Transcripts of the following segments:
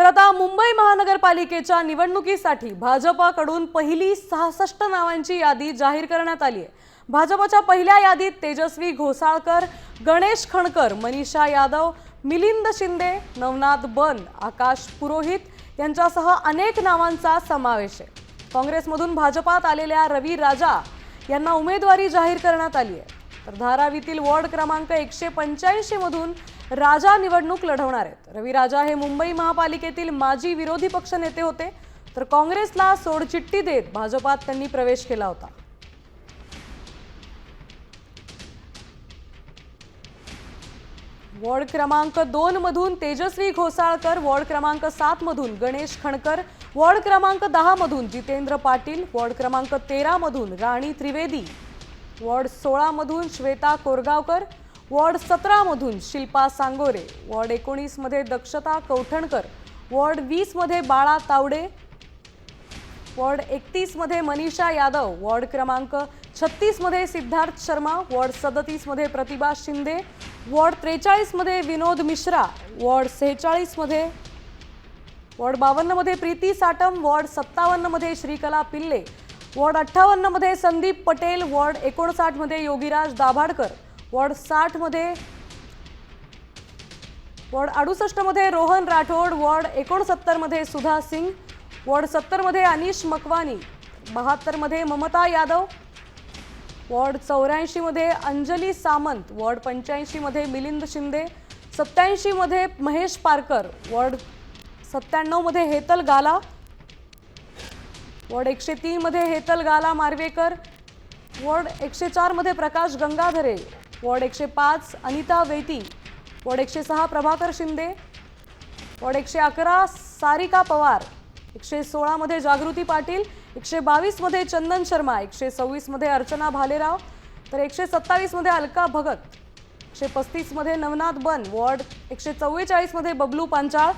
तर आता मुंबई महानगरपालिकेच्या निवडणुकीसाठी भाजपाकडून पहिली सहासष्ट नावांची यादी जाहीर करण्यात आली आहे. भाजपच्या पहिल्या यादीत तेजस्वी घोसाळकर गणेश खणकर मनीषा यादव मिलिंद शिंदे नवनाथ बन आकाश पुरोहित यांच्यासह अनेक नावांचा समावेश आहे. काँग्रेसमधून भाजपात आलेल्या रवी राजा यांना उमेदवारी जाहीर करण्यात आली आहे. तर धारावीतील वॉर्ड क्रमांक एकशे पंच्याऐंशी मधून राजा निवडणूक लढवणार आहेत. रवी राजा हे मुंबई महापालिकेतील माजी विरोधी पक्ष नेते होते. तर काँग्रेसला सोडचिठ्ठी देत भाजपात त्यांनी प्रवेश केला होता. वॉर्ड क्रमांक दोन मधून तेजस्वी घोसाळकर वॉर्ड क्रमांक सात मधून गणेश खणकर वॉर्ड क्रमांक दहा मधून जितेंद्र पाटील वॉर्ड क्रमांक तेरा मधून राणी त्रिवेदी. वॉर्ड सोळामधून श्वेता कोरगावकर वॉर्ड सतरामधून शिल्पा सांगोरे वॉर्ड एकोणीसमध्ये दक्षता कौठणकर वॉर्ड वीसमध्ये बाळा तावडे वॉर्ड एकतीसमध्ये मनीषा यादव वॉर्ड क्रमांक छत्तीसमध्ये सिद्धार्थ शर्मा वॉर्ड सदतीसमध्ये प्रतिभा शिंदे वॉर्ड त्रेचाळीसमध्ये विनोद मिश्रा वॉर्ड सेहेचाळीसमध्ये वॉर्ड बावन्नमध्ये प्रीती साटम वॉर्ड सत्तावन्नमध्ये श्रीकला पिल्ले वॉर्ड अठ्ठावन्नमध्ये संदीप पटेल वॉर्ड एकोणसाठमध्ये योगीराज दाभाडकर वॉर्ड साठमध्ये वॉर्ड अडुसष्टमध्ये रोहन राठोड वॉर्ड एकोणसत्तरमध्ये सुधा सिंग वॉर्ड सत्तरमध्ये अनिश मकवानी बहात्तरमध्ये ममता यादव वॉर्ड चौऱ्याऐंशीमध्ये अंजली सामंत वॉर्ड पंच्याऐंशीमध्ये मिलिंद शिंदे सत्याऐंशीमध्ये महेश पारकर वॉर्ड सत्त्याण्णवमध्ये हेतल गाला वॉर्ड एकशे तीनमध्ये हेतल गाला मार्वेकर वॉर्ड एकशे चारमध्ये प्रकाश गंगाधरे वॉर्ड एकशे पाच अनिता वेती वॉर्ड एकशे सहा प्रभाकर शिंदे वॉर्ड एकशे अकरा सारिका पवार एकशे सोळामध्ये जागृती पाटील एकशे बावीसमध्ये चंदन शर्मा एकशे सव्वीसमध्ये अर्चना भालेराव तर एकशे सत्तावीसमध्ये अलका भगत एकशे पस्तीसमध्ये नवनाथ बन वॉर्ड एकशे चव्वेचाळीसमध्ये बबलू पांचाळ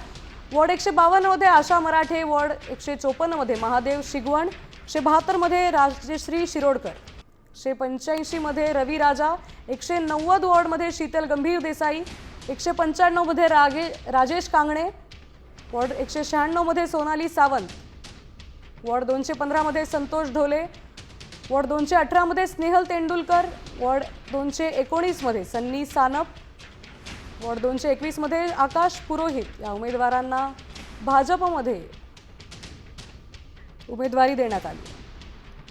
वॉर्ड एकशे बावन्नमध्ये आशा मराठे वॉर्ड एकशे चोपन्नमध्ये महादेव शिगवण एकशे बहात्तरमध्ये राजश्री शिरोडकर एकशे पंच्याऐंशीमध्ये रवी राजा एकशे नव्वद वॉर्डमध्ये शीतल गंभीर देसाई एकशे पंच्याण्णवमध्ये रागे राजेश कांगणे वॉर्ड एकशे शहाण्णवमध्ये सोनाली सावंत वॉर्ड दोनशे पंधरामध्ये संतोष ढोले वॉर्ड दोनशे अठरामध्ये स्नेहल तेंडुलकर वॉर्ड दोनशे एकोणीसमध्ये सन्नी सानप वॉर्ड दोनशे एकवीसमध्ये आकाश पुरोहित या उमेदवारांना भाजपमध्ये उमेदवारी देण्यात आली.